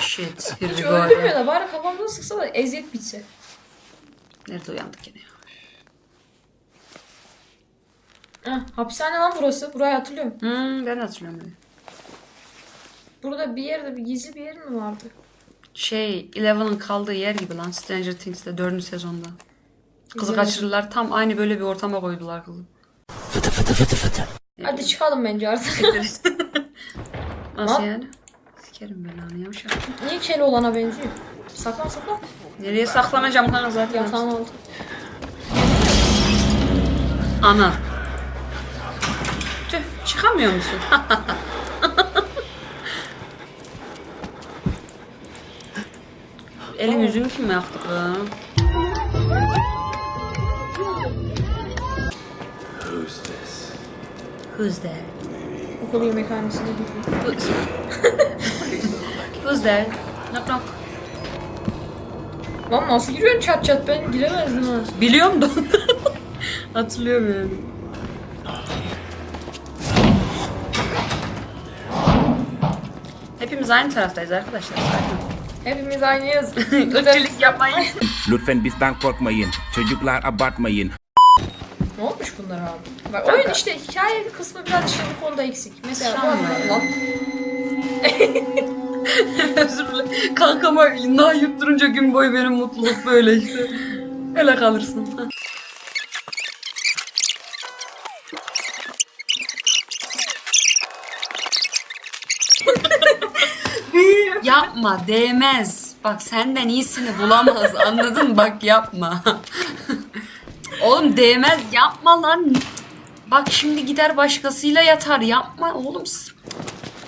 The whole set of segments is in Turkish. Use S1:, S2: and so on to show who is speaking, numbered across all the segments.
S1: Shit. Here
S2: Hiç
S1: we go.
S2: öldürmüyor da bari kafamda sıksa da eziyet bitse.
S1: Nerede uyandık yine ya?
S2: Heh, hapishane lan burası. Burayı hatırlıyorum.
S1: Hmm, ben hatırlıyorum. bunu.
S2: Burada bir yerde bir gizli bir yer mi vardı?
S1: Şey, Eleven'ın kaldığı yer gibi lan Stranger Things'te 4. sezonda. Kızı
S2: İzlemedim.
S1: kaçırırlar. Tam aynı böyle bir ortama koydular kızı.
S2: Hadi çıkalım bence artık.
S1: Nasıl yani? Sikerim belanı yavşak.
S2: Niye keli olana benziyor? Saklan saklan.
S1: Nereye saklamayacağım kanka zaten.
S2: Yatağın altı.
S1: Ana. Tüh çıkamıyor musun? Elim yüzümü kim yaktı kız? Who's there?
S2: Okul yemekhanesinde gibi.
S1: Who's, there? Knock knock.
S2: Lan nasıl giriyorsun çat çat ben giremezdim ha.
S1: Biliyorum da. Hatırlıyorum yani. Hepimiz aynı taraftayız arkadaşlar. Sakin.
S2: Hepimiz aynıyız.
S1: Irkçılık yapmayın.
S3: Lütfen bizden korkmayın. Çocuklar abartmayın.
S2: ne olmuş bunlar abi? Bak oyun işte hikaye kısmı biraz işte bu konuda eksik. Mesela
S1: ya.
S2: lan.
S1: Özür dilerim. Kankama nah yutturunca gün boyu benim mutluluk böyle işte. Öyle kalırsın. yapma değmez. Bak senden iyisini bulamaz anladın? Bak yapma. oğlum değmez yapma lan. Bak şimdi gider başkasıyla yatar yapma oğlum.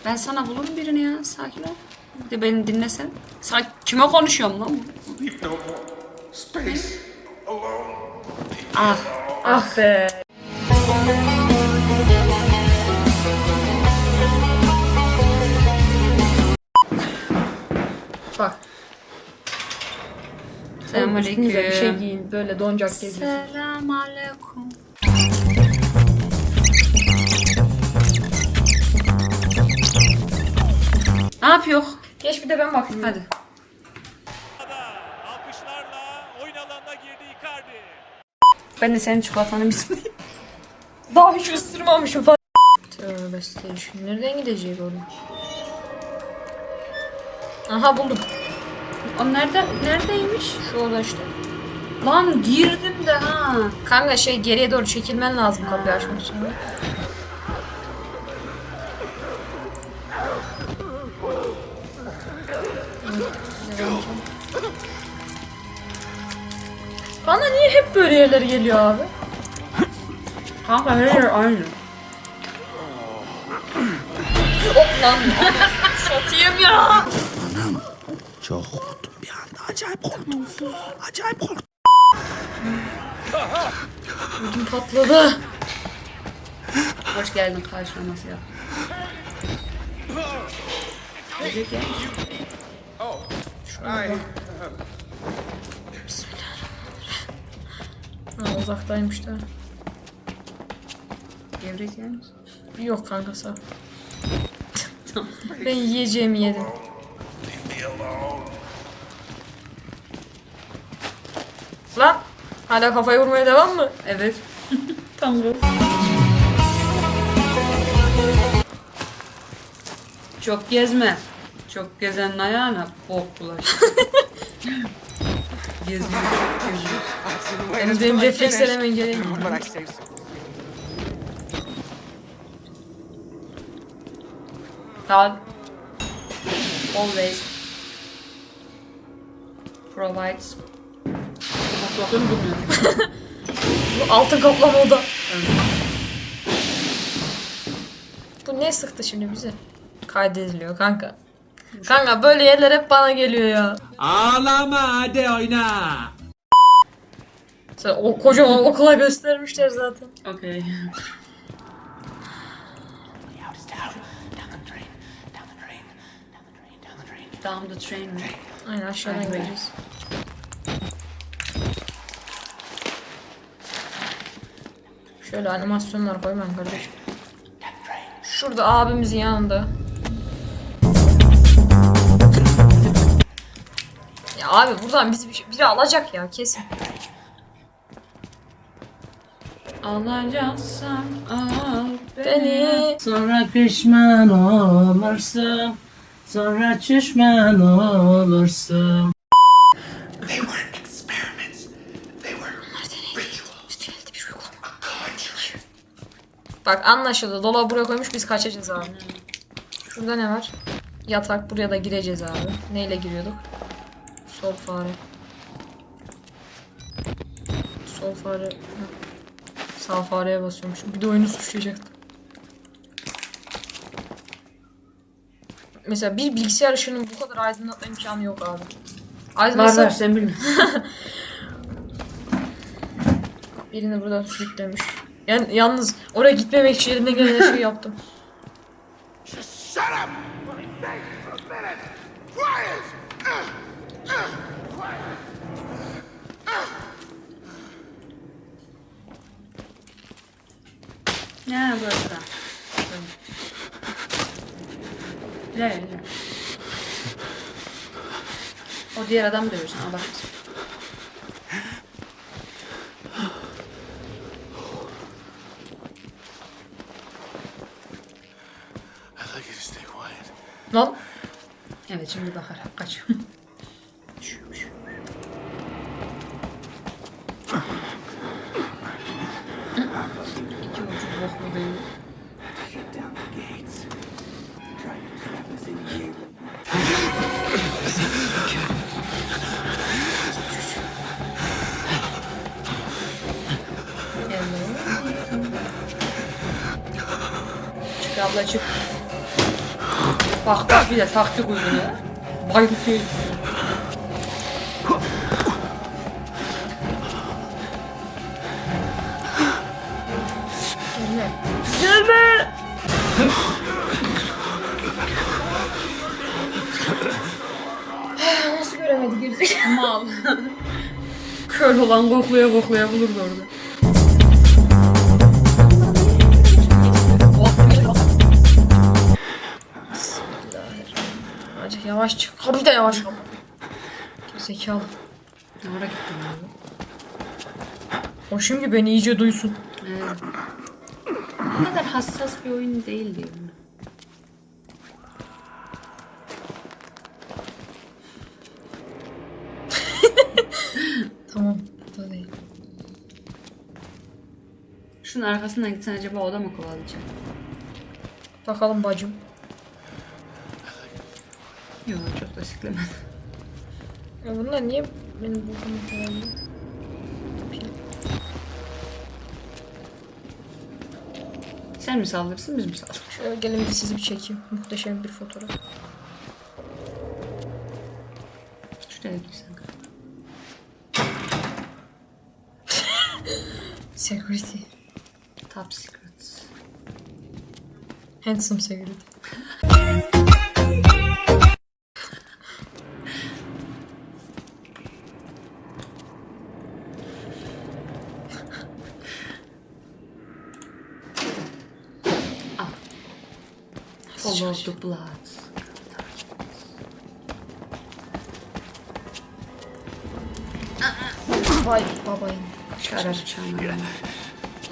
S1: Ben sana bulurum birini ya. Sakin ol. Bir de beni dinlesen. Sen kime konuşuyorum lan? Ah.
S2: Ah be. Bak. Oğlum üstünüze bir şey
S1: Selamünaleyküm.
S2: giyin. Böyle doncak geziyorsun.
S1: Selamünaleyküm. Ne yapıyor?
S2: Geç bir de ben bakayım.
S1: Hadi.
S4: Alkışlarla oyun alanına girdi Icardi.
S1: Ben de senin çikolatanı misin?
S2: Daha hiç ısırmamışım falan. Tövbe estağfurullah. Nereden gidecek oğlum? Aha buldum.
S1: o nerede, neredeymiş?
S2: Şu oda işte.
S1: Lan girdim de ha.
S2: Kanka şey geriye doğru çekilmen lazım kapıyı açmak için. Niye hep böyle yerler geliyor abi?
S1: Kanka her yer aynı.
S2: Hop lan. Satayım ya.
S3: Çok korktum bir anda. Acayip korktum. Acayip korktum.
S2: Ödüm patladı.
S1: Hoş geldin karşılaması yap. Bebek ya.
S2: Ha, uzaktaymış da.
S1: Gevrek yer misin?
S2: Yok kanka sağ ol. ben yiyeceğimi yedim. Lan hala kafayı vurmaya devam mı?
S1: Evet. Tam bu. Çok gezme. Çok gezenin ayağına bok bulaşır. Çok geziyor.
S2: Yalnız benim refleksler hemen geleyim.
S1: God always provides. Bakıyorum bilmiyorum.
S2: Bu altın kaplama oda. Bu ne sıktı şimdi bize? Kaydediliyor kanka. Kanka böyle yerler hep bana geliyor ya.
S5: Ağlama hadi oyna.
S2: Sen o kocaman okula göstermişler zaten.
S1: Okay. Down the train mi?
S2: Aynen aşağıdan
S1: Aynen.
S2: gideceğiz. Şöyle animasyonlar koyman kardeşim. Şurada abimizin yanında. Abi buradan bizi bir şey- biri alacak ya kesin.
S1: Alacaksan al
S2: Beni.
S6: Sonra pişman olursun. Sonra pişman olursun.
S3: They weren't experiments. They were rituals.
S2: Bak anlaşıldı. Dolabı buraya koymuş biz kaçacağız abi. Şurada ne var? Yatak buraya da gireceğiz abi. Neyle giriyorduk? Sol fare. Sol fare. Sağ fareye basıyormuş. Bir de oyunu suçlayacaktım. Mesela bir bilgisayar ışığının bu kadar aydınlatma imkanı yok abi. Aydınlatsa
S1: var sen bilme.
S2: birini burada sürüklemiş. Yani yalnız oraya gitmemek için elimden gelen her şeyi yaptım.
S3: Just shut up! Thanks for a minute! Quiet!
S1: Ne burada? Ne ne? O diğer adam dövüyorsun
S3: stay quiet.
S2: Lan
S1: Evet şimdi bakar. Kaç. Çık abla çık. Bak bak bir de taktik uyguluyor. Bayıltıyor.
S2: nasıl göremedi gerizekalı.
S1: Mal. Kör olan kokluya kokluya bulurdu orada.
S2: Yavaş çık. Da yavaş kapat. Zekalı.
S1: Ne ara gittim ya?
S2: O şimdi beni iyice duysun.
S1: Evet. Bu kadar hassas bir oyun değil diyor.
S2: Tamam. Burada değil.
S1: Şunun arkasından gitsen acaba o da mı kovalayacak?
S2: Bakalım bacım.
S1: Yok çok da siklemez.
S2: Ya bunlar niye beni bulduğunu kovalıyor?
S1: Sen mi saldırsın biz mi saldırsın?
S2: Şöyle gelin bir sizi bir çekeyim. Muhteşem bir fotoğraf.
S1: Şuraya girsen.
S2: Security.
S1: Top secrets.
S2: Handsome security.
S1: Follow the blood.
S2: Vay babayın.
S1: Karar çanağı.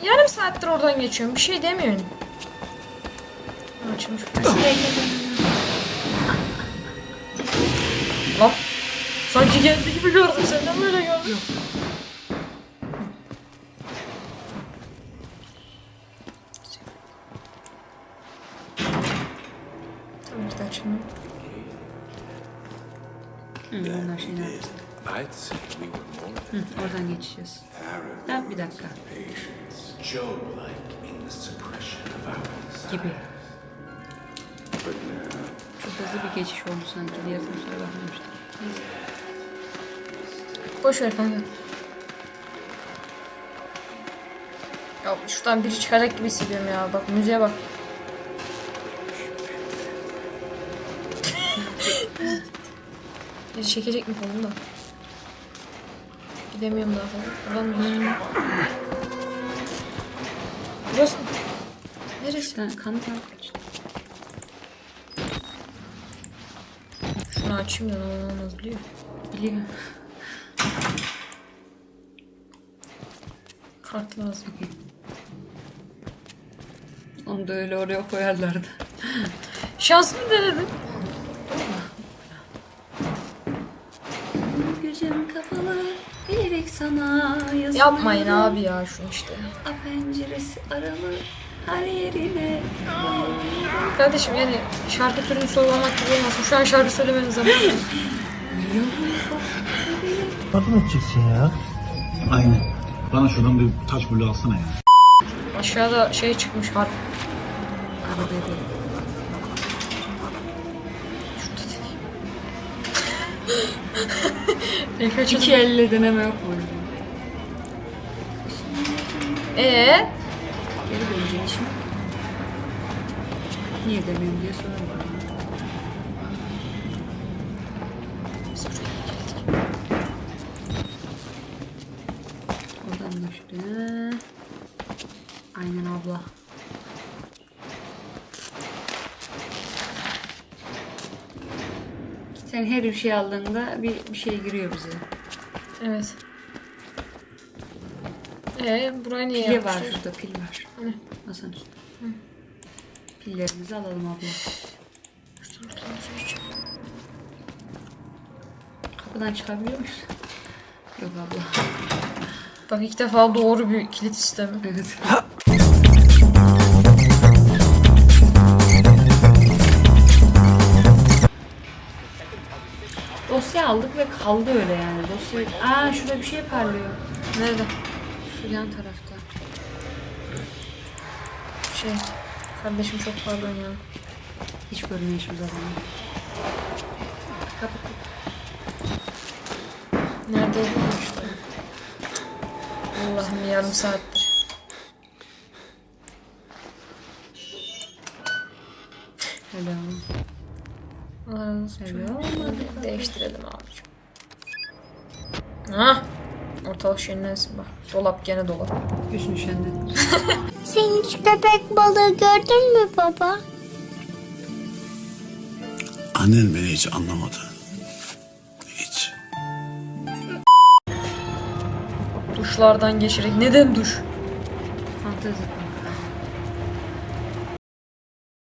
S2: Yarım saattir oradan geçiyorum. Bir şey demiyorsun. Açılmış. Lan. Sanki geldi gibi gördüm senden böyle gördüm. Yok. Açılmıyor.
S1: Hı, onlar şey
S3: say we were more
S1: Hı, oradan geçeceğiz. Ha, bir dakika. Gibi. Çok hızlı bir geçiş oldu sanki. Diğer taraflara bakmamışlar. Neyse.
S2: Boş ver kanka. Ya şuradan biri çıkacak gibi hissediyorum ya. Bak müziğe bak. Biri çekecek mi kolunu da? Gidemiyorum daha fazla. Mı? Burası mı? Neresi?
S1: Ben kanı takip.
S2: Şunu açayım da ne olmaz biliyor.
S1: Biliyorum.
S2: Kart lazım.
S1: Onu da öyle oraya koyarlardı.
S2: Şansımı denedim.
S1: Gözüm kapalı diyerek sana yazıyorum.
S2: Yapmayın abi ya şunu işte.
S1: A penceresi aralı her yerine.
S2: Kardeşim yani şarkı türünü sorulamak gibi olmasın. Şu an şarkı söylemenin zamanı. değil.
S6: Nasıl edeceksin ya?
S7: Aynen. Bana şuradan bir taş bulu alsana ya.
S2: Aşağıda şey çıkmış harp.
S1: Değil.
S2: Şurada deneyim.
S1: İki elle deneme yok mu?
S2: Eee?
S1: Geri döneceğin yok. Niye demiyorum diye soruyorum. Oradan da şuraya. Aynen abla. Sen her bir şey aldığında bir, bir şey giriyor bize.
S2: Evet. Eee burayı niye
S1: Pili var
S2: yapmışlar?
S1: şurada pil var.
S2: Hani?
S1: Masanın üstünde. Pillerimizi alalım abla. Kapıdan çıkabiliyor muyuz? Yok abla.
S2: Bak ilk defa doğru bir kilit sistemi.
S1: Evet. Dosya aldık ve kaldı öyle yani. Dosya... Aa şurada bir şey parlıyor.
S2: Nerede?
S1: Şu yan tarafta.
S2: Şey. Kardeşim çok pardon ya.
S1: Hiç görmüyor hiçbir zaman. Kapı.
S2: Nerede olduğunu işte. Allah'ım yarım saattir. Olsun.
S1: Hello. Olmadı.
S2: Değiştirelim. Hah. Ortalık şenlensin bak. Dolap gene dolap.
S1: Hüsnü Şen'den.
S8: Sen hiç köpek balığı gördün mü baba?
S7: Annen beni hiç anlamadı. Hiç.
S2: Duşlardan geçerek. Neden duş?
S1: Fantezi.